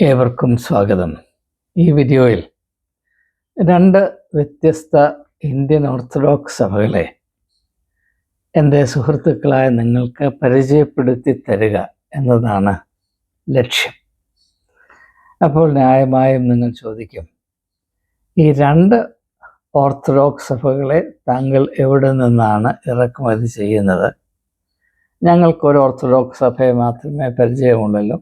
ഏവർക്കും സ്വാഗതം. ഈ വീഡിയോയിൽ രണ്ട് വ്യത്യസ്ത ഇന്ത്യൻ ഓർത്തഡോക്സ് സഭകളെ എന്റെ സുഹൃത്തുക്കളായ നിങ്ങൾക്ക് പരിചയപ്പെടുത്തി തരിക എന്നതാണ് ലക്ഷ്യം. അപ്പോൾ ന്യായമായും നിങ്ങൾ ചോദിക്കും ഈ രണ്ട് ഓർത്തഡോക്സ് സഭകളെ താങ്കൾ എവിടെ നിന്നാണ് ഇറക്കുമതി ചെയ്യുന്നത്? ഞങ്ങൾക്ക് ഒരു ഓർത്തഡോക്സ് സഭയെ മാത്രമേ പരിചയമുള്ളല്ലോ.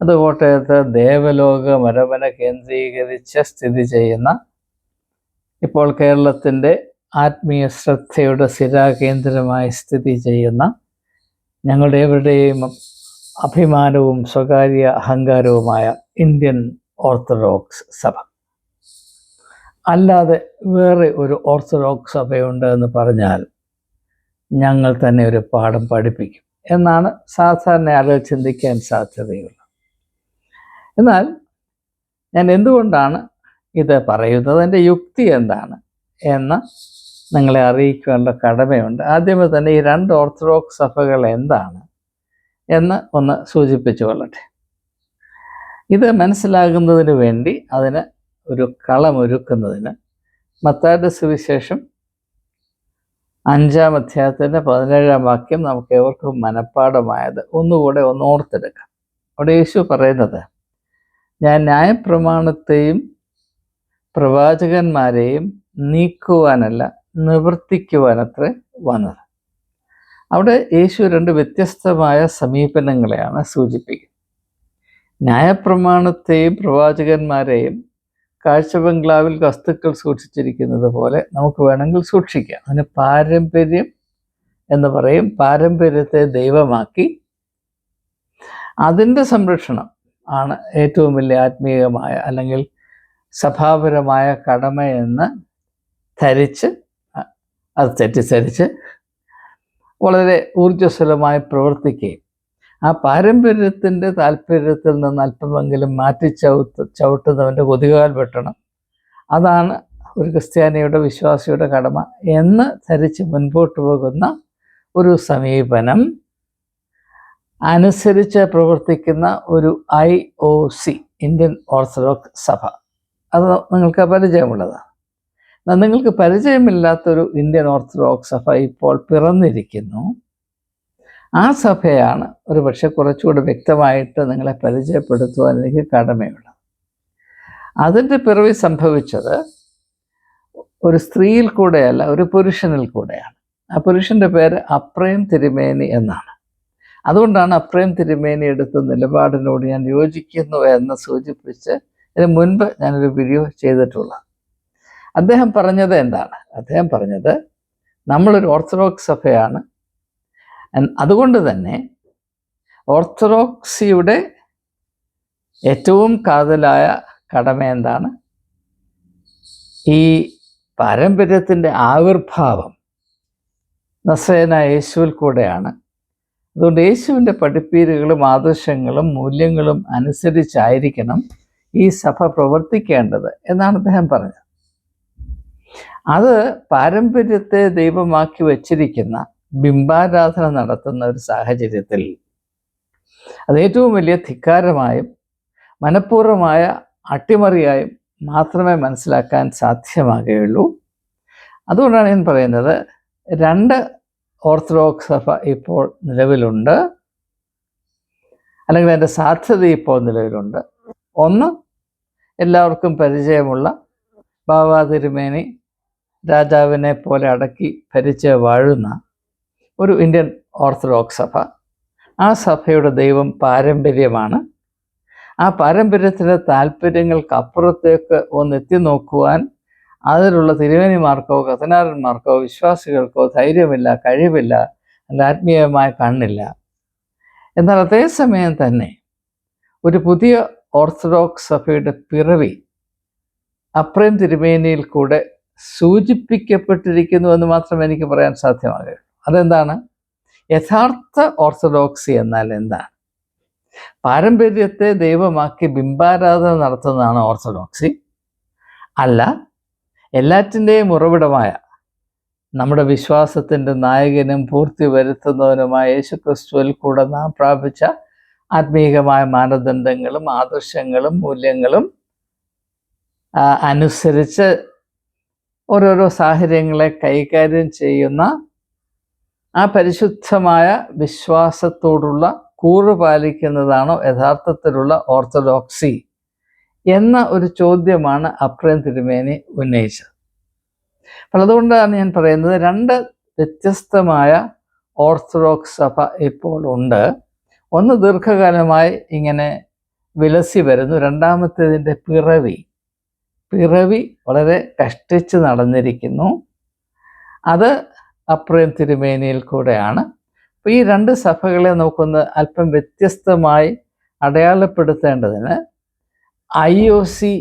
അത് കോട്ടയത്ത് ദേവലോക മരവന കേന്ദ്രീകരിച്ച് സ്ഥിതി ചെയ്യുന്ന ഇപ്പോൾ കേരളത്തിന്റെ ആത്മീയ ശ്രദ്ധയുടെ സ്ഥിരാകേന്ദ്രമായി സ്ഥിതി ചെയ്യുന്ന ഞങ്ങളുടെ എവരുടെയും അഭിമാനവും സ്വകാര്യ അഹങ്കാരവുമായ ഇന്ത്യൻ ഓർത്തഡോക്സ് സഭ. അല്ലാതെ വേറെ ഒരു ഓർത്തഡോക്സ് സഭയുണ്ട് എന്ന് പറഞ്ഞാൽ ഞങ്ങൾ തന്നെ ഒരു പാഠം പഠിപ്പിക്കും എന്നാണ് സാധാരണ ആളുകൾ ചിന്തിക്കാൻ സാധ്യതയുള്ളത്. എന്നാൽ ഞാൻ എന്തുകൊണ്ടാണ് ഇത് പറയുന്നത്? എന്റെ യുക്തി എന്താണ്? എന്ന് നിങ്ങളെ അറിയിക്കേണ്ട കടമയുണ്ട്. ആദ്യമേ തന്നെ ഈ രണ്ട് ഓർത്തഡോക്സ് സഭകൾ എന്താണ് എന്ന് ഒന്ന് സൂചിപ്പിച്ചു കൊള്ളട്ടെ. ഇത് മനസ്സിലാകുന്നതിന് വേണ്ടി അതിന് ഒരു കളമൊരുക്കുന്നതിന് മത്താരുടെ സുവിശേഷം അഞ്ചാം അധ്യായത്തിന്റെ പതിനേഴാം വാക്യം നമുക്ക് ഏവർക്കും മനഃപ്പാടമായത് ഒന്നുകൂടെ ഒന്ന് ഓർത്തെടുക്കാം. അവിടെ യേശു പറയുന്നത് ഞാൻ ന്യായപ്രമാണത്തെയും പ്രവാചകന്മാരെയും നീക്കുവാനല്ല നിവർത്തിക്കുവാനത്ര വന്നത്. അവിടെ യേശു രണ്ട് വ്യത്യസ്തമായ സമീപനങ്ങളെയാണ് സൂചിപ്പിക്കുന്നത്. ന്യായപ്രമാണത്തെയും പ്രവാചകന്മാരെയും കാഴ്ച ബംഗ്ലാവിൽ വസ്തുക്കൾ സൂക്ഷിച്ചിരിക്കുന്നത് പോലെ നമുക്ക് വേണമെങ്കിൽ സൂക്ഷിക്കാം. അതിന് പാരമ്പര്യം എന്ന് പറയും. പാരമ്പര്യത്തെ ദൈവമാക്കി. അതിന്റെ സംരക്ഷണം ആണ് ഏറ്റവും വലിയ ആത്മീയമായ അല്ലെങ്കിൽ സഭാപരമായ കടമയെന്ന് ധരിച്ച് അത് തെറ്റിദ്ധരിച്ച് വളരെ ഊർജസ്വലമായി പ്രവർത്തിക്കുകയും ആ പാരമ്പര്യത്തിന്റെ താല്പര്യത്തിൽ നിന്ന് അല്പമെങ്കിലും മാറ്റി ചവിട്ട് ചവിട്ടുന്നവന്റെ കൊതുകാൽ വെട്ടണം. അതാണ് ഒരു ക്രിസ്ത്യാനിയുടെ വിശ്വാസിയുടെ കടമ എന്ന് ധരിച്ച് മുൻപോട്ട് പോകുന്ന ഒരു സമീപനം. അനുസരിച്ച് പ്രവർത്തിക്കുന്ന ഒരു I O C Indian Orthodox സഭ. അത് നിങ്ങൾക്ക് പരിചയമുള്ളതാണ് നിങ്ങൾക്ക് പരിചയമില്ലാത്തൊരു ഇന്ത്യൻ ഓർത്തഡോക്സ് സഭ ഇപ്പോൾ പിറന്നിരിക്കുന്നു. ആ സഭയാണ് ഒരു പക്ഷെ കുറച്ചുകൂടി വ്യക്തമായിട്ട് നിങ്ങളെ പരിചയപ്പെടുത്തുവാൻ എനിക്ക് കടമയുള്ളത്. അതിന്റെ പിറവി സംഭവിച്ചത് ഒരു സ്ത്രീയിൽ കൂടെയല്ല ഒരു പുരുഷനിൽ കൂടെയാണ്. ആ പുരുഷന്റെ പേര് അപ്രയം തിരുമേനി എന്നാണ്. അതുകൊണ്ടാണ് അപ്രേം തിരുമേനി എടുത്ത നിലപാടിനോട് ഞാൻ യോജിക്കുന്നു എന്ന് സൂചിപ്പിച്ച് ഇതിന് മുൻപ് ഞാനൊരു വീഡിയോ ചെയ്തിട്ടുള്ള. അദ്ദേഹം പറഞ്ഞത് എന്താണ്? അദ്ദേഹം പറഞ്ഞത് നമ്മളൊരു ഓർത്തഡോക്സ് സഭയാണ്. അതുകൊണ്ട് തന്നെ ഓർത്തഡോക്സിയുടെ ഏറ്റവും കാതലായ കടമ എന്താണ്? ഈ പാരമ്പര്യത്തിന്റെ ആവിർഭാവം. നസേന യേശുവിൽ കൂടെയാണ് അതുകൊണ്ട് യേശുവിന്റെ പഠിപ്പീരുകളും ആദർശങ്ങളും മൂല്യങ്ങളും അനുസരിച്ചായിരിക്കണം ഈ സഭ പ്രവർത്തിക്കേണ്ടത് എന്നാണ് അദ്ദേഹം പറഞ്ഞത്. അത് പാരമ്പര്യത്തെ ദൈവമാക്കി വച്ചിരിക്കുന്ന ബിംബാരാധന നടത്തുന്ന ഒരു സാഹചര്യത്തിൽ അത് ഏറ്റവും വലിയ ധിക്കാരമായും മനഃപൂർവമായ അട്ടിമറിയായും മാത്രമേ മനസ്സിലാക്കാൻ സാധ്യമാകുകയുള്ളൂ. അതുകൊണ്ടാണ് ഞാൻ പറയുന്നത് രണ്ട് ഓർത്തഡോക്സ് സഭ ഇപ്പോൾ നിലവിലുണ്ട്. അല്ലെങ്കിൽ അതിന്റെ സാധ്യത ഇപ്പോൾ നിലവിലുണ്ട്. ഒന്ന് എല്ലാവർക്കും പരിചയമുള്ള ബാബാ തിരുമേനി രാജാവിനെ പോലെ അടക്കി ഭരിച്ച് വാഴുന്ന ഒരു ഇന്ത്യൻ ഓർത്തഡോക്സ് സഭ. ആ സഭയുടെ ദൈവം പാരമ്പര്യമാണ്. ആ പാരമ്പര്യത്തിന്റെ താല്പര്യങ്ങൾക്കപ്പുറത്തേക്ക് ഒന്ന് എത്തി നോക്കുവാൻ അതിലുള്ള തിരുവേനിമാർക്കോ കഥനാരന്മാർക്കോ വിശ്വാസികൾക്കോ ധൈര്യമില്ല കഴിവില്ല അല്ല ആത്മീയമായ കണ്ണില്ല. എന്നാൽ അതേസമയം തന്നെ ഒരു പുതിയ ഓർത്തഡോക്സ് സഭയുടെ പിറവി അപ്രേം തിരുമേനിയിൽ കൂടെ സൂചിപ്പിക്കപ്പെട്ടിരിക്കുന്നു എന്ന് മാത്രമേ എനിക്ക് പറയാൻ സാധ്യമാകുള്ളൂ അതെന്താണ്? യഥാർത്ഥ ഓർത്തഡോക്സി എന്നാൽ എന്താണ്? പാരമ്പര്യത്തെ ദൈവമാക്കി ബിംബാരാധന നടത്തുന്നതാണ് ഓർത്തഡോക്സി. അല്ല എല്ലാറ്റിന്റെയും ഉറവിടമായ നമ്മുടെ വിശ്വാസത്തിന്റെ നായകനും പൂർത്തി വരുത്തുന്നവനുമായ യേശുക്രിസ്തുവിൽ കൂടെ നാം പ്രാപിച്ച ആത്മീയമായ മാനദണ്ഡങ്ങളും ആദർശങ്ങളും മൂല്യങ്ങളും അനുസരിച്ച് ഓരോരോ സാഹചര്യങ്ങളെ കൈകാര്യം ചെയ്യുന്ന ആ പരിശുദ്ധമായ വിശ്വാസത്തോടുള്ള കൂറ് പാലിക്കുന്നതാണോ യഥാർത്ഥത്തിലുള്ള ഓർത്തഡോക്സി? എന്ന ഒരു ചോദ്യമാണ് അപ്രയം തിരുമേനി ഉന്നയിച്ചത്. അപ്പോൾ അതുകൊണ്ടാണ് ഞാൻ പറയുന്നത് രണ്ട് വ്യത്യസ്തമായ ഓർത്തഡോക്സ് സഭ ഇപ്പോൾ ഉണ്ട്. ഒന്ന് ദീർഘകാലമായി ഇങ്ങനെ വിലസി വരുന്നു. രണ്ടാമത്തേതിന്റെ പിറവി. പിറവി വളരെ കഷ്ടിച്ച് നടന്നിരിക്കുന്നു. അത് അപ്രയം തിരുമേനിയിൽ കൂടെയാണ്. അപ്പോൾ ഈ രണ്ട് സഭകളെ നമുക്കൊന്ന് അല്പം വ്യത്യസ്തമായി അടയാളപ്പെടുത്തേണ്ടതിന് ഐ ഒ സി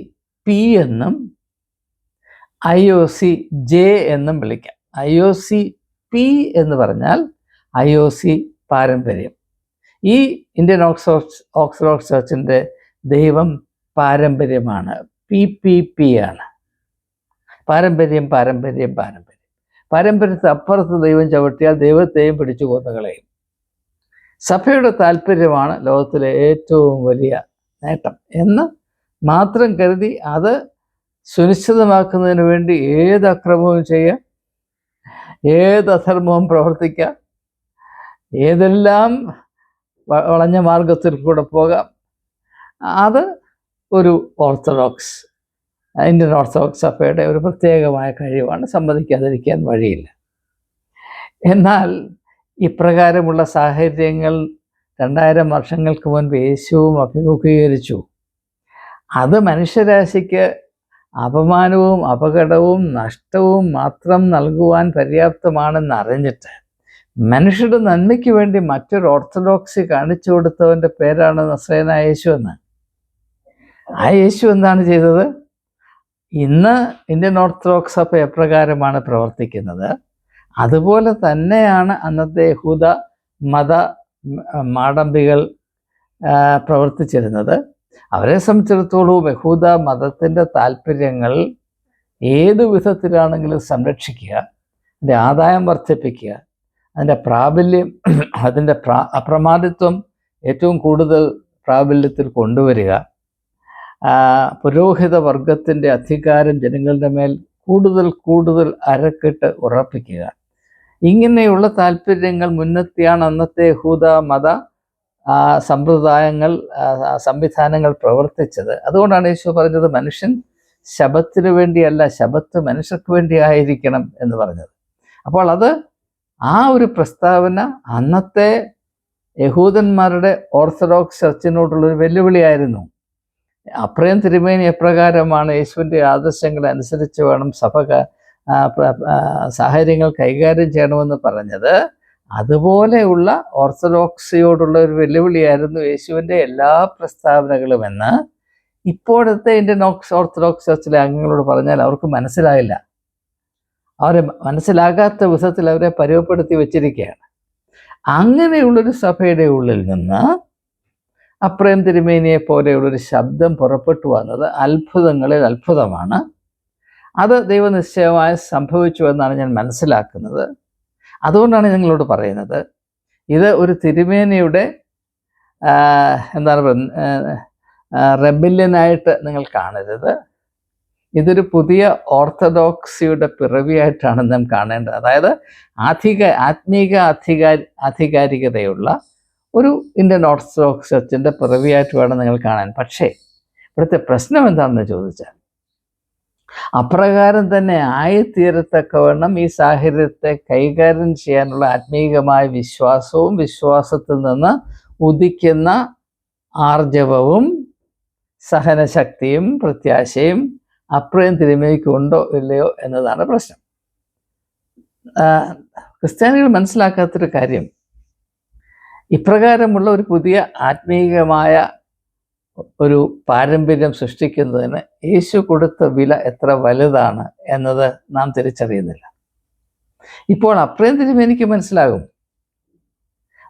പി എന്നും ഐ ഒ സി ജെ എന്നും വിളിക്കാം. ഐ ഒ സി പി എന്ന് പറഞ്ഞാൽ ഐ ഒ സി പാരമ്പര്യം. ഈ ഇന്ത്യൻ ഓക്സ്ഫോർഡ് ഓക്സ്ഫോർഡ് ചർച്ചിന്റെ ദൈവം പാരമ്പര്യമാണ്. പി പി പി ആണ്. പാരമ്പര്യം പാരമ്പര്യം പാരമ്പര്യം. പാരമ്പര്യത്തെ അപ്പുറത്ത് ദൈവം ചവിട്ടിയാൽ ദൈവത്തെയും പിടിച്ചു കൊന്നുകളയും സഭയുടെ താല്പര്യമാണ് ലോകത്തിലെ ഏറ്റവും വലിയ നേട്ടം എന്ന് മാത്രം കരുതി അത് സുനിശ്ചിതമാക്കുന്നതിന് വേണ്ടി ഏത് അക്രമവും ചെയ്യാം ഏത് അധർമ്മവും പ്രവർത്തിക്കാം ഏതെല്ലാം വളഞ്ഞ മാർഗത്തിൽ കൂടെ പോകാം. അത് ഒരു ഓർത്തഡോക്സ് ഇന്ത്യൻ ഓർത്തഡോക്സ് സഭയുടെ ഒരു പ്രത്യേകമായ കഴിവാണ്. സമ്മതിക്കാതിരിക്കാൻ വഴിയില്ല. എന്നാൽ ഇപ്രകാരമുള്ള സാഹചര്യങ്ങൾ രണ്ടായിരം വർഷങ്ങൾക്ക് മുൻപ് യേശുവും അഭിമുഖീകരിച്ചു. അത് മനുഷ്യരാശിക്ക് അപമാനവും അപകടവും നഷ്ടവും മാത്രം നൽകുവാൻ പര്യാപ്തമാണെന്ന് അറിഞ്ഞിട്ട് മനുഷ്യരുടെ നന്മയ്ക്ക് വേണ്ടി മറ്റൊരു ഓർത്തഡോക്സി കാണിച്ചു കൊടുത്തവന്റെ പേരാണ് നസ്രേന യേശു എന്ന്. ആ യേശു എന്താണ് ചെയ്തത്? ഇന്ന് ഇന്ത്യൻ ഓർത്തഡോക്സ് സഭ എപ്രകാരമാണ് പ്രവർത്തിക്കുന്നത്. അതുപോലെ തന്നെയാണ് അന്നത്തെ യഹൂദ മത മാടമ്പികൾ പ്രവർത്തിച്ചിരുന്നത്. അവരെ സംബന്ധിച്ചിടത്തോളം യഹൂദ മതത്തിന്റെ താല്പര്യങ്ങൾ ഏത് വിധത്തിലാണെങ്കിലും സംരക്ഷിക്കുക അതിന്റെ ആദായം വർദ്ധിപ്പിക്കുക അതിന്റെ പ്രാബല്യം അതിന്റെ പ്രാ അപ്രമാദിത്വം ഏറ്റവും കൂടുതൽ പ്രാബല്യത്തിൽ കൊണ്ടുവരിക. പുരോഹിത വർഗത്തിന്റെ അധികാരം ജനങ്ങളുടെ മേൽ കൂടുതൽ കൂടുതൽ അരക്കിട്ട് ഉറപ്പിക്കുക. ഇങ്ങനെയുള്ള താല്പര്യങ്ങൾ മുന്നത്തെയാണ് അന്നത്തെ ഹൂദ മത ആ, സമ്പ്രദായങ്ങൾ സംവിധാനങ്ങൾ പ്രവർത്തിച്ചത്. അതുകൊണ്ടാണ് യേശു പറഞ്ഞത് മനുഷ്യൻ ശബത്തിന് വേണ്ടിയല്ല ശബത്ത് മനുഷ്യർക്ക് വേണ്ടി ആയിരിക്കണം എന്ന് പറഞ്ഞത്. അപ്പോൾ അത് ആ ഒരു പ്രസ്താവന അന്നത്തെ യഹൂദന്മാരുടെ ഓർത്തഡോക്സ് ചർച്ചിനോടുള്ളൊരു വെല്ലുവിളിയായിരുന്നു. അപ്രയം തിരുമേനി എപ്രകാരമാണ് യേശുവിന്റെ ആദർശങ്ങൾ അനുസരിച്ച് വേണം സഭ സാഹചര്യങ്ങൾ കൈകാര്യം ചെയ്യണമെന്ന് പറഞ്ഞത്. അതുപോലെയുള്ള ഓർത്തഡോക്സിയോടുള്ള ഒരു വെല്ലുവിളിയായിരുന്നു യേശുവിന്റെ എല്ലാ പ്രസ്താവനകളും എന്ന് ഇപ്പോഴത്തെ ഇന്ത്യൻ ഓർത്തഡോക്സ് ചർച്ചിലെ അംഗങ്ങളോട് പറഞ്ഞാൽ അവർക്ക് മനസ്സിലായില്ല. അവരെ മനസ്സിലാകാത്ത വിധത്തിൽ അവരെ പരുവപ്പെടുത്തി വെച്ചിരിക്കുകയാണ്. അങ്ങനെയുള്ളൊരു സഭയുടെ ഉള്ളിൽ നിന്ന് അപ്രേം തിരുമേനിയെ പോലെയുള്ളൊരു ശബ്ദം പുറപ്പെട്ടു വന്നത് അത്ഭുതങ്ങളിൽ അത്ഭുതമാണ്. അത് ദൈവനിശ്ചയമായി സംഭവിച്ചു എന്നാണ് ഞാൻ മനസ്സിലാക്കുന്നത്. അതുകൊണ്ടാണ് നിങ്ങളോട് പറയുന്നത്. ഇത് ഒരു തിരുമേനിയുടെ എന്താണ് പറയുന്നത് റെബില്യനായിട്ട് നിങ്ങൾ കാണരുത്. ഇതൊരു പുതിയ ഓർത്തഡോക്സിയുടെ പിറവിയായിട്ടാണ് നാം കാണേണ്ടത്. അതായത് ആധിക ആത്മീക അധികാരി ആധികാരികതയുള്ള ഒരു ഇന്ത്യൻ ഓർത്തഡോക്സ് ചർച്ചിന്റെ പിറവിയായിട്ട് വേണം നിങ്ങൾ കാണാൻ. പക്ഷേ ഇവിടുത്തെ പ്രശ്നം എന്താണെന്ന് ചോദിച്ചാൽ അപ്രകാരം തന്നെ ആയിത്തീരത്തക്കവണ്ണം ഈ സാഹചര്യത്തെ കൈകാര്യം ചെയ്യാനുള്ള ആത്മീകമായ വിശ്വാസവും വിശ്വാസത്തിൽ നിന്ന് ഉദിക്കുന്ന ആർജവവും സഹനശക്തിയും പ്രത്യാശയും അപ്രയം ഉണ്ടോ ഇല്ലയോ എന്നതാണ് പ്രശ്നം. ക്രിസ്ത്യാനികൾ മനസ്സിലാക്കാത്തൊരു കാര്യം. ഇപ്രകാരമുള്ള ഒരു പുതിയ ആത്മീയമായ ഒരു പാരമ്പര്യം സൃഷ്ടിക്കുന്നതിന് യേശു കൊടുത്ത വില എത്ര വലുതാണ് എന്നത് നാം തിരിച്ചറിയുന്നില്ല. ഇപ്പോൾ അപ്രയം തിരുമേനിക്ക് മനസ്സിലാകും.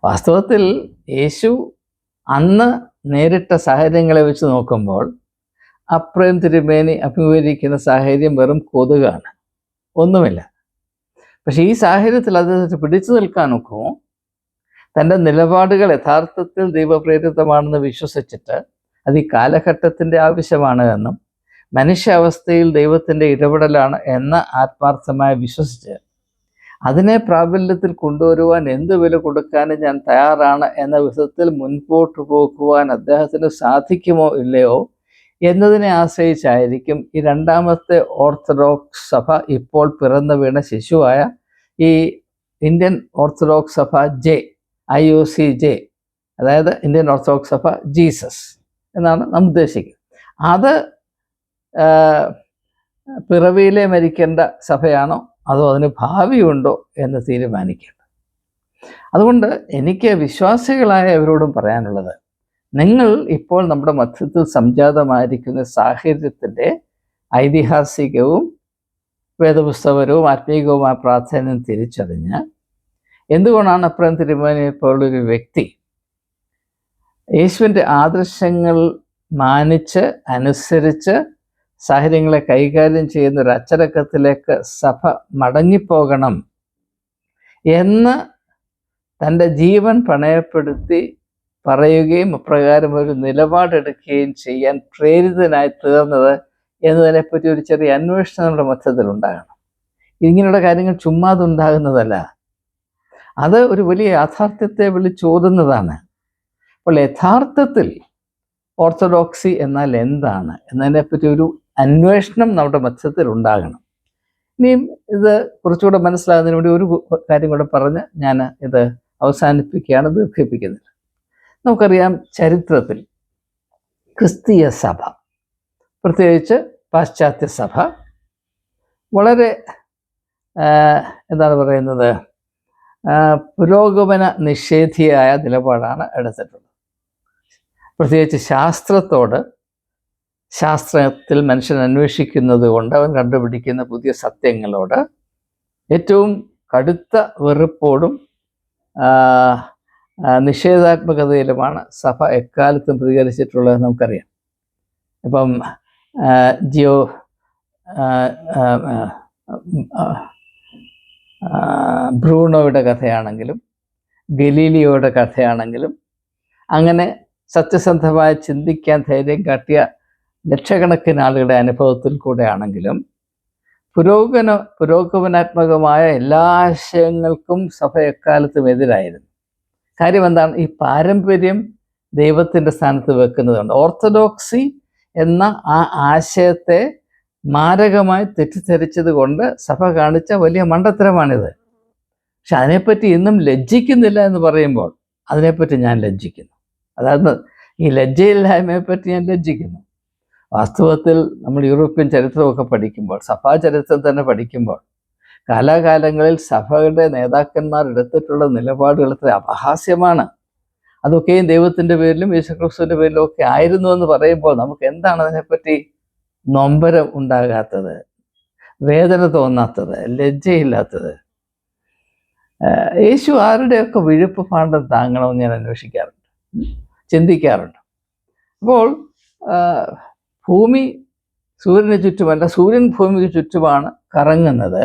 വാസ്തവത്തിൽ യേശു അന്ന് നേരിട്ട സാഹചര്യങ്ങളെ വെച്ച് നോക്കുമ്പോൾ അപ്രയം തിരുമേനി അഭിമുഖീകരിക്കുന്ന സാഹചര്യം വെറും കൊതുകാണ്. ഒന്നുമില്ല. പക്ഷേ ഈ സാഹചര്യത്തിൽ അദ്ദേഹത്തിന് പിടിച്ചു നിൽക്കാൻ തന്റെ നിലപാടുകൾ യഥാർത്ഥത്തിൽ ദൈവപ്രേരിതമാണെന്ന് വിശ്വസിച്ചിട്ട് അത് ഈ കാലഘട്ടത്തിന്റെ ആവശ്യമാണ് എന്നും മനുഷ്യാവസ്ഥയിൽ ദൈവത്തിന്റെ ഇടപെടലാണ് എന്ന ആത്മാർത്ഥമായി വിശ്വസിച്ച് അതിനെ പ്രാബല്യത്തിൽ കൊണ്ടുവരുവാൻ എന്ത് വില കൊടുക്കാനും ഞാൻ തയ്യാറാണ് എന്ന വിധത്തിൽ മുൻപോട്ട് പോകുവാൻ അദ്ദേഹത്തിന് സാധിക്കുമോ ഇല്ലയോ എന്നതിനെ ആശ്രയിച്ചായിരിക്കും ഈ രണ്ടാമത്തെ ഓർത്തഡോക്സ് സഭ ഇപ്പോൾ പിറന്നു വീണ ശിശുവായ ഈ ഇന്ത്യൻ ഓർത്തഡോക്സ് സഭ J I O C J അതായത് ഇന്ത്യൻ ഓർത്തഡോക്സ് സഭ ജീസസ്. എന്നാണ് നാം ഉദ്ദേശിക്കുന്നത് അത് പിറവിയിലെ മരിക്കേണ്ട സഭയാണോ അതോ അതിന് ഭാവിയുണ്ടോ എന്ന് തീരുമാനിക്കേണ്ടത്? അതുകൊണ്ട് എനിക്ക് വിശ്വാസികളായ അവരോടും പറയാനുള്ളത് നിങ്ങൾ ഇപ്പോൾ നമ്മുടെ മധ്യത്തിൽ സംജാതമായിരിക്കുന്ന സാഹചര്യത്തിന്റെ ഐതിഹാസികവും വേദപുസ്തകപരവും ആത്മീകവുമായ പ്രാധാന്യം തിരിച്ചറിഞ്ഞ് എന്തുകൊണ്ടാണ് അപ്രം തിരുമേനി പോലൊരു വ്യക്തി യേശുവിന്റെ ആദർശങ്ങൾ മാനിച്ച് അനുസരിച്ച് സാഹചര്യങ്ങളെ കൈകാര്യം ചെയ്യുന്ന ഒരു അച്ചടക്കത്തിലേക്ക് സഭ മടങ്ങിപ്പോകണം എന്ന് തന്റെ ജീവൻ പണയപ്പെടുത്തി പറയുകയും അപ്രകാരം ഒരു നിലപാടെടുക്കുകയും ചെയ്യാൻ പ്രേരിതനായി തീർന്നത് എന്നതിനെപ്പറ്റി ഒരു ചെറിയ അന്വേഷണം നമ്മുടെ മധ്യത്തിൽ ഉണ്ടാകണം. ഇങ്ങനെയുള്ള കാര്യങ്ങൾ ചുമ്മാതുണ്ടാകുന്നതല്ല അത് ഒരു വലിയ യാഥാർത്ഥ്യത്തെ വിളിച്ചോതുന്നതാണ്. അപ്പോൾ യഥാർത്ഥത്തിൽ ഓർത്തഡോക്സി എന്നാൽ എന്താണ്? എന്നതിനെ പറ്റി ഒരു അന്വേഷണം നമ്മുടെ മധ്യത്തിൽ ഉണ്ടാകണം. ഇനിയും ഇത് കുറച്ചുകൂടെ മനസ്സിലാകുന്നതിന് വേണ്ടി ഒരു കാര്യം കൂടെ പറഞ്ഞ് ഞാൻ ഇത് അവസാനിപ്പിക്കുകയാണ് ദീർഘിപ്പിക്കുന്നില്ല. നമുക്കറിയാം ചരിത്രത്തിൽ ക്രിസ്തീയ സഭ പ്രത്യേകിച്ച് പാശ്ചാത്യ സഭ വളരെ എന്താണ് പറയുന്നത്? പുരോഗമന നിഷേധിയായ നിലപാടാണ് എടുത്തിട്ടുള്ളത്. പ്രത്യേകിച്ച് ശാസ്ത്രത്തോട് ശാസ്ത്രത്തിൽ മനുഷ്യൻ അന്വേഷിക്കുന്നത് കൊണ്ട് അവൻ കണ്ടുപിടിക്കുന്ന പുതിയ സത്യങ്ങളോട് ഏറ്റവും കടുത്ത വെറുപ്പോടും നിഷേധാത്മകതയിലുമാണ് സഭ എക്കാലത്തും പ്രതികരിച്ചിട്ടുള്ളത് നമുക്കറിയാം. ഇപ്പം ജിയോ ബ്രൂണോയുടെ കഥയാണെങ്കിലും ഗലീലിയോയുടെ കഥയാണെങ്കിലും അങ്ങനെ സത്യസന്ധമായി ചിന്തിക്കാൻ ധൈര്യം കാട്ടിയ ലക്ഷക്കണക്കിന് ആളുകളുടെ അനുഭവത്തിൽ കൂടെ ആണെങ്കിലും പുരോഗമന പുരോഗമനാത്മകമായ എല്ലാ ആശയങ്ങൾക്കും സഭ എക്കാലത്തും എതിരായിരുന്നു. കാര്യം എന്താണ്? ഈ പാരമ്പര്യം ദൈവത്തിന്റെ സ്ഥാനത്ത് വെക്കുന്നതുകൊണ്ട് ഓർത്തഡോക്സി എന്ന ആ ആശയത്തെ മാരകമായി തെറ്റിദ്ധരിച്ചത് കൊണ്ട് സഭ കാണിച്ച വലിയ മണ്ടത്തരമാണിത്. പക്ഷെ അതിനെപ്പറ്റി ഇന്നും ലജ്ജിക്കുന്നില്ല എന്ന് പറയുമ്പോൾ അതിനെപ്പറ്റി ഞാൻ ലജ്ജിക്കുന്നു. അതായത് ഈ ലജ്ജയില്ലായ്മയെപ്പറ്റി ഞാൻ ലജ്ജിക്കുന്നു. വാസ്തവത്തിൽ നമ്മൾ യൂറോപ്യൻ ചരിത്രമൊക്കെ പഠിക്കുമ്പോൾ സഭാ ചരിത്രം തന്നെ പഠിക്കുമ്പോൾ കാലാകാലങ്ങളിൽ സഭയുടെ നേതാക്കന്മാർ എടുത്തിട്ടുള്ള നിലപാടുകൾ എത്ര അപഹാസ്യമാണ്. അതൊക്കെയും ദൈവത്തിന്റെ പേരിലും യേശുക്രിസ്തുവിന്റെ പേരിലും ഒക്കെ ആയിരുന്നു എന്ന് പറയുമ്പോൾ നമുക്ക് എന്താണ് അതിനെപ്പറ്റി നൊമ്പരം ഉണ്ടാകാത്തത്? വേദന തോന്നാത്തത്? ലജ്ജയില്ലാത്തത്? യേശു ആരുടെയൊക്കെ വിഴുപ്പ് പാണ്ഡം താങ്ങണമെന്ന് ഞാൻ അന്വേഷിക്കാറുണ്ട്. ചിന്തിക്കാറുണ്ട്. അപ്പോൾ ഭൂമി സൂര്യന് ചുറ്റുമല്ല സൂര്യൻ ഭൂമിക്ക് ചുറ്റുമാണ് കറങ്ങുന്നത്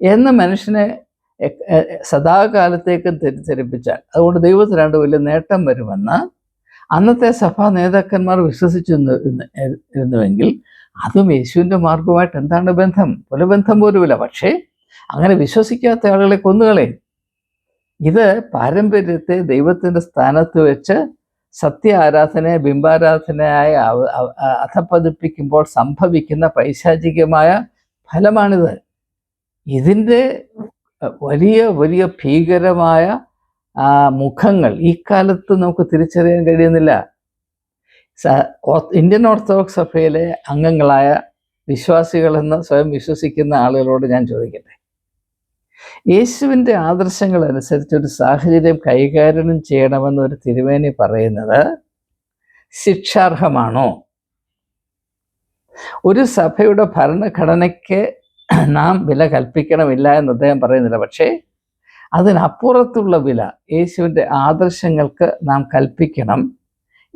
എന്ന് മനുഷ്യനെ സദാകാലത്തേക്കും തെറ്റിദ്ധരിപ്പിച്ചാൽ അതുകൊണ്ട് ദൈവത്തിന് രണ്ട് വലിയ നേട്ടം വരുമെന്ന് അന്നത്തെ സഭാ നേതാക്കന്മാർ വിശ്വസിച്ചിരുന്നു ഇരുന്ന് ഇരുന്നുവെങ്കിൽ അതും യേശുവിന്റെ മാർഗവുമായിട്ട് എന്താണ് ബന്ധം? ഒരു ബന്ധം പോലുമില്ല. പക്ഷേ അങ്ങനെ വിശ്വസിക്കാത്ത ആളുകളെ കൊന്നുകളയും. ഇത് പാരമ്പര്യത്തെ ദൈവത്തിന്റെ സ്ഥാനത്ത് വെച്ച് സത്യ ആരാധനയെ ബിംബാരാധനയായി അധപ്പതിപ്പിക്കുമ്പോൾ സംഭവിക്കുന്ന പൈശാചികമായ ഫലമാണിത്. ഇതിന്റെ വലിയ വലിയ ഭീകരമായ മുഖങ്ങൾ ഈ കാലത്ത് നമുക്ക് തിരിച്ചറിയാൻ കഴിയുന്നില്ല. ഇന്ത്യൻ ഓർത്തഡോക്സ് സഭയിലെ അംഗങ്ങളായ വിശ്വാസികളെന്ന് സ്വയം വിശ്വസിക്കുന്ന ആളുകളോട് ഞാൻ ചോദിക്കട്ടെ? യേശുവിന്റെ ആദർശങ്ങൾ അനുസരിച്ച് ഒരു സാഹചര്യം കൈകാര്യം ചെയ്യണമെന്ന് ഒരു തിരുവേനി പറയുന്നത് ശിക്ഷാർഹമാണോ? ഒരു സഭയുടെ ഭരണഘടനയ്ക്ക് നാം വില കൽപ്പിക്കണമില്ല എന്ന് അദ്ദേഹം പറയുന്നില്ല. പക്ഷേ അതിനപ്പുറത്തുള്ള വില യേശുവിന്റെ ആദർശങ്ങൾക്ക് നാം കൽപ്പിക്കണം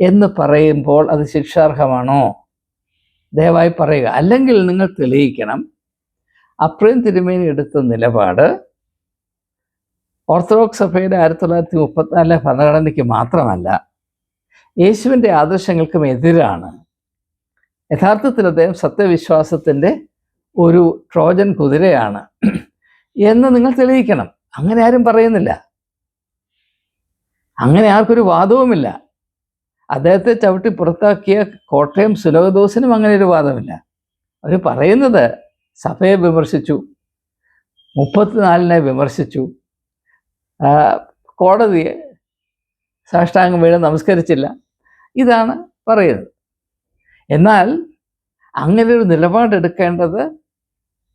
എന്ന് പറയുമ്പോൾ അത് ശിക്ഷാർഹമാണോ? ദയവായി പറയുക. അല്ലെങ്കിൽ നിങ്ങൾ തെളിയിക്കണം. അപ്രയും തിരുമേനി എടുത്ത നിലപാട് ഓർത്തഡോക്സ് സഭയുടെ ആയിരത്തി തൊള്ളായിരത്തി മുപ്പത്തിനാലിലെ ഭരണഘടനയ്ക്ക് മാത്രമല്ല യേശുവിന്റെ ആദർശങ്ങൾക്കും എതിരാണ്. യഥാർത്ഥത്തിൽ അദ്ദേഹം സത്യവിശ്വാസത്തിന്റെ ഒരു ട്രോജൻ കുതിരയാണ് എന്ന് നിങ്ങൾ തെളിയിക്കണം. അങ്ങനെ ആരും പറയുന്നില്ല. അങ്ങനെ ആർക്കൊരു വാദവുമില്ല. അദ്ദേഹത്തെ ചവിട്ടി പുറത്താക്കിയ കോട്ടയം സുലഭദോസിനും അങ്ങനെ ഒരു വാദമില്ല. അവർ പറയുന്നത് സഭയെ വിമർശിച്ചു. മുപ്പത്തിനാലിനെ വിമർശിച്ചു. കോടതിയെ സാഷ്ടാംഗം വീണ് നമസ്കരിച്ചില്ല. ഇതാണ് പറയുന്നത്. എന്നാൽ അങ്ങനെ ഒരു നിലപാടെടുക്കേണ്ടത്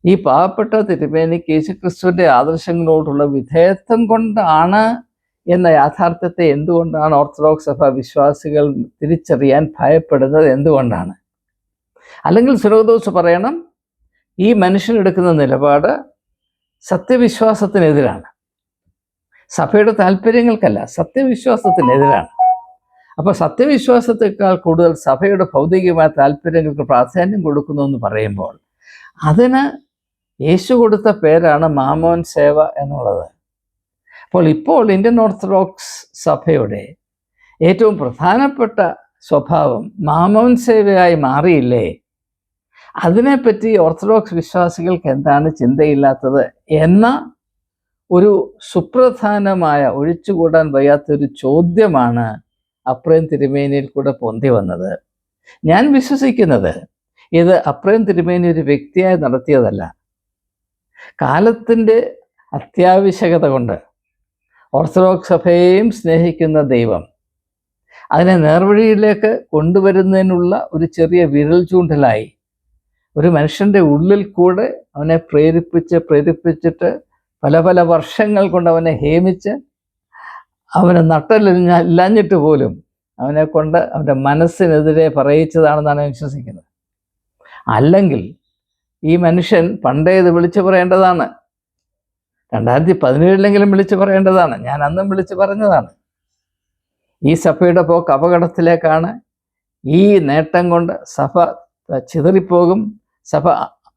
ഈ പാവപ്പെട്ട തിരുമേനിക്ക് യേശുക്രിസ്തുവിന്റെ ആദർശങ്ങളോടുള്ള വിധേയത്വം കൊണ്ടാണ് എന്ന യാഥാർത്ഥ്യത്തെ എന്തുകൊണ്ടാണ് ഓർത്തഡോക്സ് സഭ വിശ്വാസികൾ തിരിച്ചറിയാൻ ഭയപ്പെടുന്നത് എന്തുകൊണ്ടാണ്? അല്ലെങ്കിൽ സുരോദോസ് പറയണം ഈ മനുഷ്യനെടുക്കുന്ന നിലപാട് സത്യവിശ്വാസത്തിനെതിരാണ്. സഭയുടെ താല്പര്യങ്ങൾക്കല്ല സത്യവിശ്വാസത്തിനെതിരാണ്. അപ്പോൾ സത്യവിശ്വാസത്തെക്കാൾ കൂടുതൽ സഭയുടെ ഭൗതികമായ താല്പര്യങ്ങൾക്ക് പ്രാധാന്യം കൊടുക്കുന്നു എന്ന് പറയുമ്പോൾ അതിന് യേശു കൊടുത്ത പേരാണ് മാമോൻ സേവ എന്നുള്ളത്. അപ്പോൾ ഇപ്പോൾ ഇന്ത്യൻ ഓർത്തഡോക്സ് സഭയുടെ ഏറ്റവും പ്രധാനപ്പെട്ട സ്വഭാവം മാമോൻ സേവയായി മാറിയില്ലേ? അതിനെപ്പറ്റി ഓർത്തഡോക്സ് വിശ്വാസികൾക്ക് എന്താണ് ചിന്തയില്ലാത്തത് എന്ന ഒരു സുപ്രധാനമായ ഒഴിച്ചുകൂടാൻ വയ്യാത്തൊരു ചോദ്യമാണ് അപ്രയം തിരുമേനിയിൽ കൂടെ പൊന്തി വന്നത്. ഞാൻ വിശ്വസിക്കുന്നത് ഇത് അപ്രയം തിരുമേനി ഒരു വ്യക്തിയായി നടത്തിയതല്ല. കാലത്തിന്റെ അത്യാവശ്യകത കൊണ്ട് ഓർത്തഡോക്സ് സഭയെയും സ്നേഹിക്കുന്ന ദൈവം അതിനെ നേർവഴിയിലേക്ക് കൊണ്ടുവരുന്നതിനുള്ള ഒരു ചെറിയ വിരൽ ചൂണ്ടലായി ഒരു മനുഷ്യന്റെ ഉള്ളിൽ കൂടെ അവനെ പ്രേരിപ്പിച്ച് പ്രേരിപ്പിച്ചിട്ട് പല പല വർഷങ്ങൾ കൊണ്ട് അവനെ ഹേമിച്ച് അവനെ നട്ടലിഞ്ഞ ഇല്ലാഞ്ഞിട്ട് പോലും അവനെ കൊണ്ട് അവന്റെ മനസ്സിനെതിരെ പറയിച്ചതാണെന്നാണ് ഞാൻ വിശ്വസിക്കുന്നത്. അല്ലെങ്കിൽ ഈ മനുഷ്യൻ പണ്ടേ ഇത് വിളിച്ചു പറയേണ്ടതാണ്. രണ്ടായിരത്തി പതിനേഴിലെങ്കിലും വിളിച്ചു പറയേണ്ടതാണ്. ഞാൻ അന്നും വിളിച്ചു പറഞ്ഞതാണ്. ഈ സഭയുടെ പോക്ക് അപകടത്തിലേക്കാണ്. ഈ നേട്ടം കൊണ്ട് സഭ ചിതറിപ്പോകും. സഭ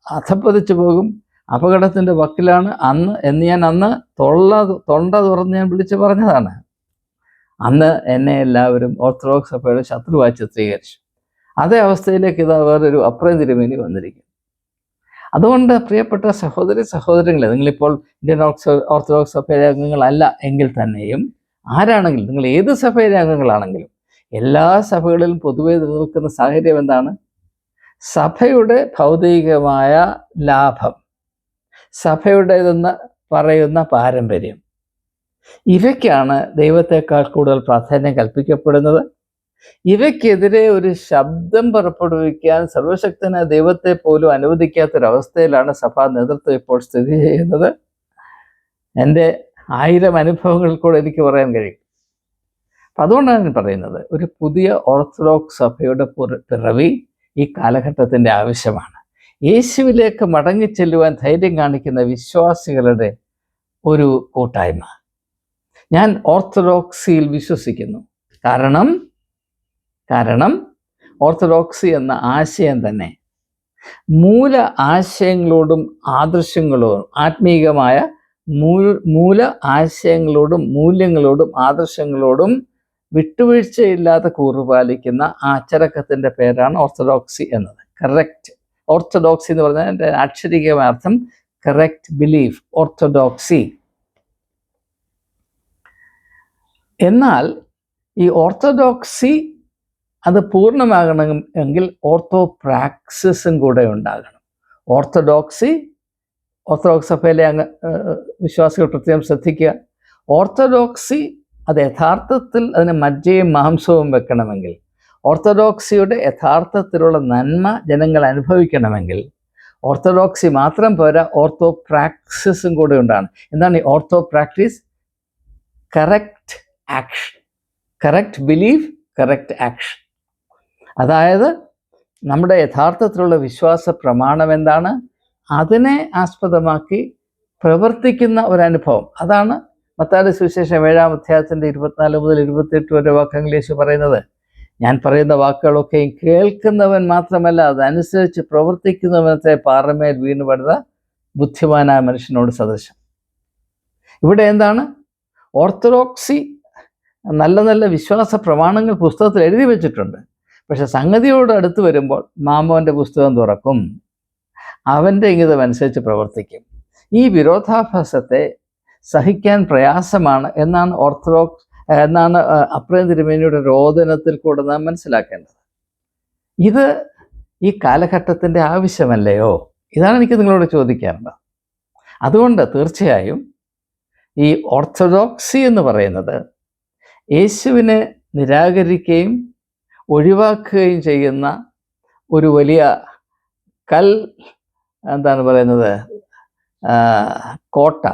അധപ്പതിച്ചു പോകും. അപകടത്തിന്റെ വക്കിലാണ് അന്ന് എന്ന് ഞാൻ അന്ന് തൊള്ള തൊണ്ട തുറന്ന് ഞാൻ വിളിച്ചു പറഞ്ഞതാണ്. അന്ന് എന്നെ എല്ലാവരും ഓർത്തഡോക്സ് സഭയുടെ ശത്രുവായി ചിത്രീകരിച്ചു. അതേ അവസ്ഥയിലേക്ക് ഇതാ വേറൊരു അപ്രയം തിരുമേനി വന്നിരിക്കും അതുകൊണ്ട് പ്രിയപ്പെട്ട സഹോദരി സഹോദരങ്ങളെ നിങ്ങളിപ്പോൾ ഇന്ത്യൻ ഓർത്തഡോക്സ് സഭയിലെ അംഗങ്ങളല്ല എങ്കിൽ തന്നെയും ആരാണെങ്കിലും നിങ്ങൾ ഏത് സഭയിലെ അംഗങ്ങളാണെങ്കിലും എല്ലാ സഭകളിലും പൊതുവെ നിലനിൽക്കുന്ന സാഹചര്യം എന്താണ്? സഭയുടെ ഭൗതികമായ ലാഭം. സഭയുടേതെന്ന് പറയുന്ന പാരമ്പര്യം. ഇവയ്ക്കാണ് ദൈവത്തെക്കാൾ കൂടുതൽ പ്രാധാന്യം കൽപ്പിക്കപ്പെടുന്നത്. ഇവയ്ക്കെതിരെ ഒരു ശബ്ദം പുറപ്പെടുവിക്കാൻ സർവശക്തനായ ദൈവത്തെ പോലും അനുവദിക്കാത്തൊരവസ്ഥയിലാണ് സഭാ നേതൃത്വം ഇപ്പോൾ സ്ഥിതി ചെയ്യുന്നത്. എന്റെ ആയിരം അനുഭവങ്ങൾ കൂടെ എനിക്ക് പറയാൻ കഴിയും. അപ്പം അതുകൊണ്ടാണ് ഞാൻ പറയുന്നത്. ഒരു പുതിയ ഓർത്തഡോക്സ് സഭയുടെ പുറ- പിറവി ഈ കാലഘട്ടത്തിന്റെ ആവശ്യമാണ്. യേശുവിലേക്ക് മടങ്ങിച്ചെല്ലുവാൻ ധൈര്യം കാണിക്കുന്ന വിശ്വാസികളുടെ ഒരു കൂട്ടായ്മ. ഞാൻ ഓർത്തഡോക്സിയിൽ വിശ്വസിക്കുന്നു. കാരണം കാരണം ഓർത്തഡോക്സി എന്ന ആശയം തന്നെ മൂല ആശയങ്ങളോടും ആദർശങ്ങളോടും ആത്മീകമായ മൂല മൂല ആശയങ്ങളോടും മൂല്യങ്ങളോടും ആദർശങ്ങളോടും വിട്ടുവീഴ്ചയില്ലാതെ കൂറുപാലിക്കുന്ന ആചരക്കത്തിന്റെ പേരാണ് ഓർത്തഡോക്സി എന്നത്. കറക്റ്റ് ഓർത്തഡോക്സി എന്ന് പറഞ്ഞാൽ എന്റെ ആക്ഷരികമായ അർത്ഥം കറക്റ്റ് ബിലീഫ് ഓർത്തഡോക്സി എന്നാൽ ഈ ഓർത്തഡോക്സി അത് പൂർണമാകണം എങ്കിൽ ഓർത്തോ പ്രാക്സിസും കൂടെ ഉണ്ടാകണം. ഓർത്തഡോക്സി ഓർത്തഡോക്സ് സഭയിലെ അങ്ങ് വിശ്വാസികൾ പ്രത്യേകം ശ്രദ്ധിക്കുക. ഓർത്തഡോക്സി അത് യഥാർത്ഥത്തിൽ അതിന് മജ്ജയും മാംസവും വെക്കണമെങ്കിൽ ഓർത്തഡോക്സിയുടെ യഥാർത്ഥത്തിലുള്ള നന്മ ജനങ്ങൾ അനുഭവിക്കണമെങ്കിൽ ഓർത്തഡോക്സി മാത്രം പോരാ ഓർത്തോ പ്രാക്സിസും കൂടെ ഉണ്ടാണ് എന്താണ് ഈ ortho practice correct action. Correct belief correct action. അതായത് നമ്മുടെ യഥാർത്ഥത്തിലുള്ള വിശ്വാസ പ്രമാണം എന്താണ്? അതിനെ ആസ്പദമാക്കി പ്രവർത്തിക്കുന്ന ഒരനുഭവം അതാണ് മത്താടി സുവിശേഷം ഏഴാം അധ്യായത്തിന്റെ ഇരുപത്തിനാല് മുതൽ ഇരുപത്തിയെട്ട് വരെ വാക്കങ്ങൾ യേശു പറയുന്നത് ഞാൻ പറയുന്ന വാക്കുകളൊക്കെയും കേൾക്കുന്നവൻ മാത്രമല്ല അതനുസരിച്ച് പ്രവർത്തിക്കുന്നവനത്തെ പാറമേൽ വീണുപടുന്ന ബുദ്ധിമാനായ മനുഷ്യനോട് സദൃശം. ഇവിടെ എന്താണ്? ഓർത്തഡോക്സി നല്ല നല്ല വിശ്വാസ പ്രമാണങ്ങൾ പുസ്തകത്തിൽ എഴുതി വെച്ചിട്ടുണ്ട്. പക്ഷെ സംഗതിയോട് അടുത്ത് വരുമ്പോൾ മാമോന്റെ പുസ്തകം തുറക്കും. അവന്റെ ഇംഗിതം അനുസരിച്ച് പ്രവർത്തിക്കും. ഈ വിരോധാഭാസത്തെ സഹിക്കാൻ പ്രയാസമാണ് എന്നാണ് ഓർത്തഡോക്സ് എന്നാണ് അപ്രേം തിരുമേനിയുടെ രോദനത്തിൽ കൂടെ നാം മനസ്സിലാക്കേണ്ടത്. ഇത് ഈ കാലഘട്ടത്തിന്റെ ആവശ്യമല്ലയോ? ഇതാണ് എനിക്ക് നിങ്ങളോട് ചോദിക്കാറുള്ളത് അതുകൊണ്ട് തീർച്ചയായും ഈ ഓർത്തഡോക്സി എന്ന് പറയുന്നത് യേശുവിനെ നിരാകരിക്കുകയും ഒഴിവാക്കുകയും ചെയ്യുന്ന ഒരു വലിയ കൽ എന്താണ് പറയുന്നത് കോട്ട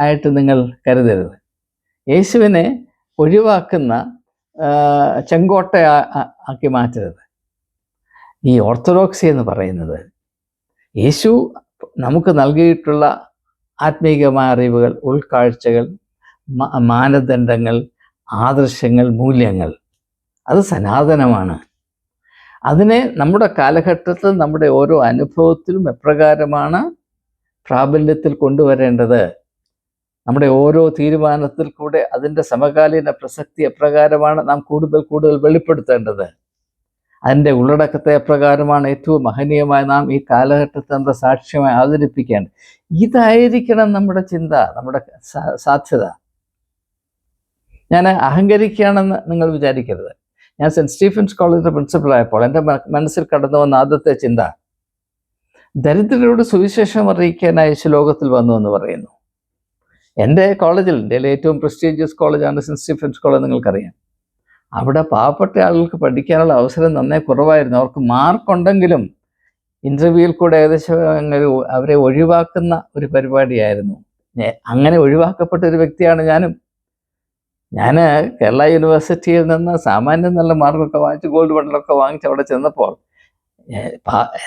ആയിട്ട് നിങ്ങൾ കരുതരുത്. യേശുവിനെ ഒഴിവാക്കുന്ന ചെങ്കോട്ട ആക്കി മാറ്റരുത്. ഈ ഓർത്തഡോക്സി എന്ന് പറയുന്നത് യേശു നമുക്ക് നൽകിയിട്ടുള്ള ആത്മീകമായ അറിവുകൾ ഉൾക്കാഴ്ചകൾ മാനദണ്ഡങ്ങൾ ആദർശങ്ങൾ മൂല്യങ്ങൾ അത് സനാതനമാണ്. അതിനെ നമ്മുടെ കാലഘട്ടത്തിൽ നമ്മുടെ ഓരോ അനുഭവത്തിലും എപ്രകാരമാണ് പ്രാബല്യത്തിൽ കൊണ്ടുവരേണ്ടത്? നമ്മുടെ ഓരോ തീരുമാനത്തിൽ കൂടെ അതിന്റെ സമകാലീന പ്രസക്തി എപ്രകാരമാണ് നാം കൂടുതൽ കൂടുതൽ വെളിപ്പെടുത്തേണ്ടത്. അതിന്റെ ഉള്ളടക്കത്തെ എപ്രകാരമാണ് ഏറ്റവും മഹനീയമായി നാം ഈ കാലഘട്ടത്തെ നമ്മുടെ സാക്ഷ്യമായി അവതരിപ്പിക്കേണ്ടത്. ഇതായിരിക്കണം നമ്മുടെ ചിന്ത നമ്മുടെ സാധ്യത. ഞാൻ അഹങ്കരിക്കുകയാണെന്ന് നിങ്ങൾ വിചാരിക്കരുത്. ഞാൻ സെന്റ് സ്റ്റീഫൻസ് കോളേജിന്റെ പ്രിൻസിപ്പളായപ്പോൾ എന്റെ മനസ്സിൽ കടന്നു വന്ന ആദ്യത്തെ ചിന്ത ദരിദ്രരോട് സുവിശേഷം അറിയിക്കാനായി ലോകത്തിൽ വന്നു എന്ന് പറയുന്നു. എന്റെ കോളേജിൽ ഇന്ത്യയിലെ ഏറ്റവും പ്രസ്റ്റീജിയസ് കോളേജാണ് സെന്റ് സ്റ്റീഫൻസ് കോളേജ് നിങ്ങൾക്കറിയാം. അവിടെ പാവപ്പെട്ട ആളുകൾക്ക് പഠിക്കാനുള്ള അവസരം നന്നേ കുറവായിരുന്നു. അവർക്ക് മാർക്കുണ്ടെങ്കിലും ഇന്റർവ്യൂവിൽ കൂടെ ഏകദേശം അവരെ ഒഴിവാക്കുന്ന ഒരു പരിപാടിയായിരുന്നു. അങ്ങനെ ഒഴിവാക്കപ്പെട്ട ഒരു വ്യക്തിയാണ് ഞാനും. ഞാൻ കേരള യൂണിവേഴ്സിറ്റിയിൽ നിന്ന് സാമാന്യം നല്ല മാർക്കൊക്കെ വാങ്ങിച്ച് ഗോൾഡ് മെഡലൊക്കെ വാങ്ങിച്ച് അവിടെ ചെന്നപ്പോൾ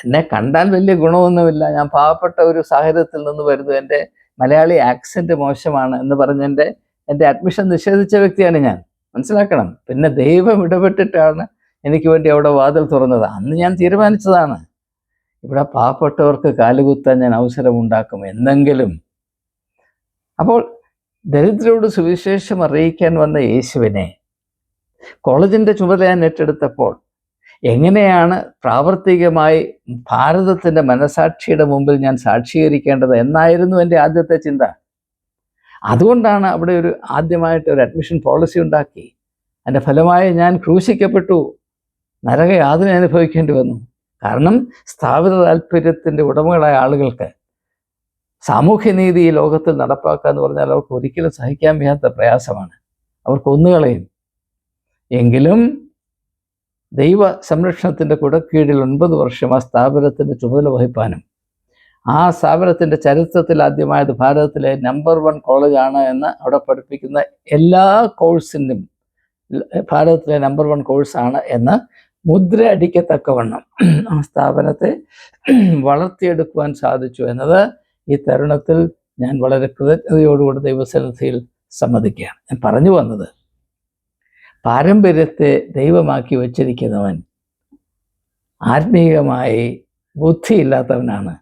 എന്നെ കണ്ടാൽ വലിയ ഗുണമൊന്നുമില്ല. ഞാൻ പാവപ്പെട്ട ഒരു സാഹചര്യത്തിൽ നിന്ന് വരുന്നു. എന്റെ മലയാളി ആക്സെന്റ് മോശമാണ് എന്ന് പറഞ്ഞ എന്റെ അഡ്മിഷൻ നിഷേധിച്ച വ്യക്തിയാണ് ഞാൻ. മനസ്സിലാക്കണം. പിന്നെ ദൈവം ഇടപെട്ടിട്ടാണ് എനിക്ക് വേണ്ടി അവിടെ വാതിൽ തുറന്നത്. അന്ന് ഞാൻ തീരുമാനിച്ചതാണ്. ഇവിടെ പാവപ്പെട്ടവർക്ക് കാലുകുത്താൻ ഞാൻ അവസരം ഉണ്ടാക്കും എന്തെങ്കിലും അപ്പോൾ ദരിദ്രരോട് സുവിശേഷം അറിയിക്കാൻ വന്ന യേശുവിനെ കോളേജിന്റെ ചുമതല ഞാൻ ഏറ്റെടുത്തപ്പോൾ എങ്ങനെയാണ് പ്രാവർത്തികമായി ഭാരതത്തിന്റെ മനസാക്ഷിയുടെ മുമ്പിൽ ഞാൻ സാക്ഷീകരിക്കേണ്ടത് എന്നായിരുന്നു എന്റെ ആദ്യത്തെ ചിന്ത. അതുകൊണ്ടാണ് അവിടെ ഒരു ആദ്യമായിട്ട് ഒരു അഡ്മിഷൻ പോളിസി ഉണ്ടാക്കി. അതിന്റെ ഫലമായി ഞാൻ ക്രൂശിക്കപ്പെട്ടു. നരകയാതന അനുഭവിക്കേണ്ടി വന്നു. കാരണം സ്ഥാപിത താല്പര്യത്തിന്റെ ഉടമകളായ ആളുകൾക്ക് സാമൂഹ്യനീതി ഈ ലോകത്തിൽ നടപ്പാക്കുക എന്ന് പറഞ്ഞാൽ അവർക്ക് ഒരിക്കലും സഹിക്കാൻ വയ്യാത്ത പ്രയാസമാണ്. അവർ കൊന്നുകളയും എങ്കിലും ദൈവ സംരക്ഷണത്തിന്റെ കുടക്കീഴിൽ ഒൻപത് വർഷം ആ സ്ഥാപനത്തിന്റെ ചുമതല വഹിപ്പാനും ആ സ്ഥാപനത്തിന്റെ ചരിത്രത്തിൽ ആദ്യമായത് ഭാരതത്തിലെ നമ്പർ വൺ കോളേജാണ് എന്ന് അവിടെ പഠിപ്പിക്കുന്ന എല്ലാ കോഴ്സിനും ഭാരതത്തിലെ നമ്പർ വൺ കോഴ്സാണ് എന്ന് മുദ്ര അടിക്കത്തക്കവണ്ണം ആ സ്ഥാപനത്തെ വളർത്തിയെടുക്കുവാൻ സാധിച്ചു എന്നത് ഈ തരുണത്തിൽ ഞാൻ വളരെ കൃതജ്ഞതയോടുകൂടി ദൈവസന്നിധിയിൽ സമ്മതിക്കുകയാണ്. ഞാൻ പറഞ്ഞു വന്നത് പാരമ്പര്യത്തെ ദൈവമാക്കി വച്ചിരിക്കുന്നവൻ ആത്മീയമായി ബുദ്ധിയില്ലാത്തവനാണ്.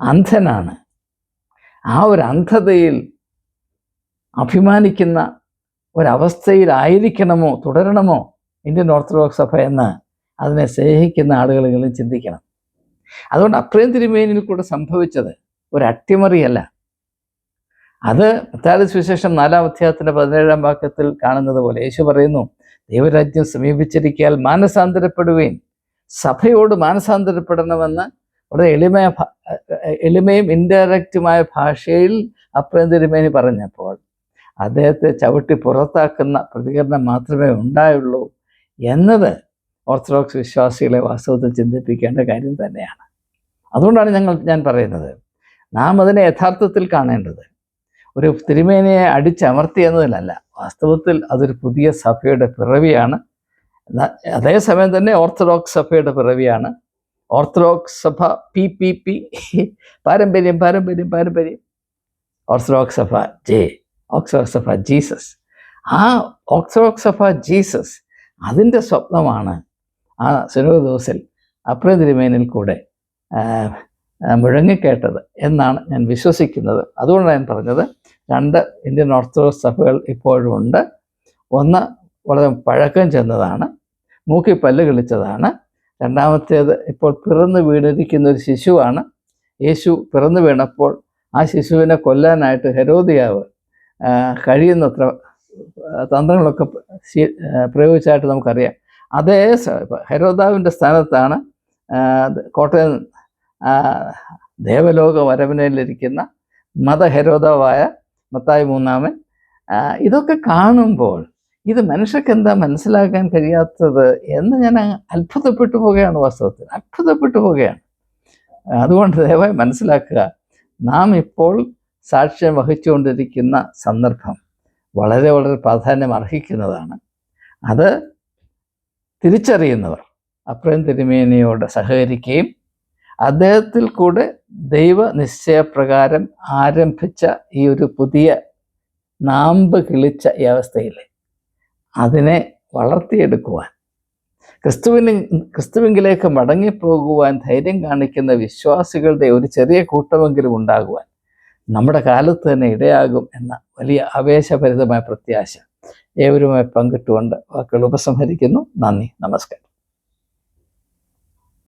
അന്ധനാണ്. ആ ഒരു അന്ധതയിൽ അഭിമാനിക്കുന്ന ഒരവസ്ഥയിലായിരിക്കണമോ തുടരണമോ ഇന്ത്യൻ ഓർത്തഡോക്സ് സഭ എന്ന് അതിനെ സ്നേഹിക്കുന്ന ആളുകളെങ്കിലും ചിന്തിക്കണം. അതുകൊണ്ട് അപ്രേം തിരുമേനിൽ കൂടെ സംഭവിച്ചത് ഒരു അട്ടിമറിയല്ല അത് മത്താടി സുവിശേഷം നാലാം അധ്യായത്തിന്റെ പതിനേഴാം വാക്യത്തിൽ കാണുന്നത് പോലെ യേശു പറയുന്നു ദൈവരാജ്യം സമീപിച്ചിരിക്കാൽ മാനസാന്തരപ്പെടുകയും സഭയോട് മാനസാന്തരപ്പെടണമെന്ന് വളരെ എളിമയ എളിമയും ഇൻഡയറക്റ്റുമായ ഭാഷയിൽ അപ്രയം തിരുമേനി പറഞ്ഞപ്പോൾ അദ്ദേഹത്തെ ചവിട്ടി പുറത്താക്കുന്ന പ്രതികരണം മാത്രമേ ഉണ്ടായുള്ളൂ എന്നത് ഓർത്തഡോക്സ് വിശ്വാസികളെ വാസ്തവത്തിൽ ചിന്തിപ്പിക്കേണ്ട കാര്യം തന്നെയാണ്. അതുകൊണ്ടാണ് ഞങ്ങൾ ഞാൻ പറയുന്നത് നാം അതിനെ യഥാർത്ഥത്തിൽ കാണേണ്ടത്. ഒരു തിരുമേനിയെ അടിച്ചമർത്തി എന്നതിലല്ല വാസ്തവത്തിൽ അതൊരു പുതിയ സഭയുടെ പിറവിയാണ്. അതേസമയം തന്നെ ഓർത്തഡോക്സ് സഭയുടെ പിറവിയാണ്. ഓർത്തഡോക്സ് സഭ പി പി പി പാരമ്പര്യം പാരമ്പര്യം പാരമ്പര്യം. ഓർത്തഡോക്സ് സഭ ജെ ഓക്സഡോക്സ് സഭ ജീസസ്. ആ ഓക്സഡോക്സ് സഭ ജീസസ് അതിന്റെ സ്വപ്നമാണ് ആ സുനോദോസിൽ അപ്രതിരുമേനിൽ കൂടെ മുഴങ്ങിക്കേട്ടത് എന്നാണ് ഞാൻ വിശ്വസിക്കുന്നത്. അതുകൊണ്ടാണ് ഞാൻ പറഞ്ഞത് രണ്ട് ഇന്ത്യൻ ഓർത്തഡോക്സ് സഭകൾ ഇപ്പോഴും ഉണ്ട്. ഒന്ന് വളരെ പഴക്കം ചെന്നതാണ് മൂക്കി പല്ല് കളിച്ചതാണ്. രണ്ടാമത്തേത് ഇപ്പോൾ പിറന്നു വീണിരിക്കുന്ന ഒരു ശിശുവാണ്. യേശു പിറന്നു വീണപ്പോൾ ആ ശിശുവിനെ കൊല്ലാനായിട്ട് ഹെരോദിയാവ് കഴിയുന്നത്ര തന്ത്രങ്ങളൊക്കെ പ്രയോഗിച്ചായിട്ട് നമുക്കറിയാം. അതേ ഹരോദാവിന്റെ സ്ഥാനത്താണ് കോട്ടയം ദേവലോക വരവനയിലിരിക്കുന്ന മതഹരോധവായ മത്തായി മൂന്നാമൻ ഇതൊക്കെ കാണുമ്പോൾ ഇത് മനുഷ്യർക്ക് എന്താ മനസ്സിലാക്കാൻ കഴിയാത്തത് എന്ന് ഞാൻ അത്ഭുതപ്പെട്ടു പോവുകയാണ് വാസ്തവത്തിൽ. അത്ഭുതപ്പെട്ടു പോവുകയാണ്. അതുകൊണ്ട് ദയവായി മനസ്സിലാക്കുക നാം ഇപ്പോൾ സാക്ഷ്യം വഹിച്ചുകൊണ്ടിരിക്കുന്ന സന്ദർഭം വളരെ വളരെ പ്രാധാന്യം അർഹിക്കുന്നതാണ്. അത് തിരിച്ചറിയുന്നവർ അപ്രേം തിരുമേനിയോട് സഹകരിക്കുകയും അദ്ദേഹത്തിൽ കൂടെ ദൈവ നിശ്ചയപ്രകാരം ആരംഭിച്ച ഈ ഒരു പുതിയ നാമ്പ് കിളിച്ച ഈ അവസ്ഥയിൽ അതിനെ വളർത്തിയെടുക്കുവാൻ ക്രിസ്തുവിന് ക്രിസ്തുവിങ്കിലേക്ക് മടങ്ങിപ്പോകുവാൻ ധൈര്യം കാണിക്കുന്ന വിശ്വാസികളുടെ ഒരു ചെറിയ കൂട്ടമെങ്കിലും ഉണ്ടാകുവാൻ നമ്മുടെ കാലത്ത് തന്നെ ഇടയാകും എന്ന വലിയ ആവേശഭരിതമായ പ്രത്യാശ ഏവരുമായി പങ്കിട്ടുകൊണ്ട് വാക്കുകൾ ഉപസംഹരിക്കുന്നു. നന്ദി. നമസ്കാരം.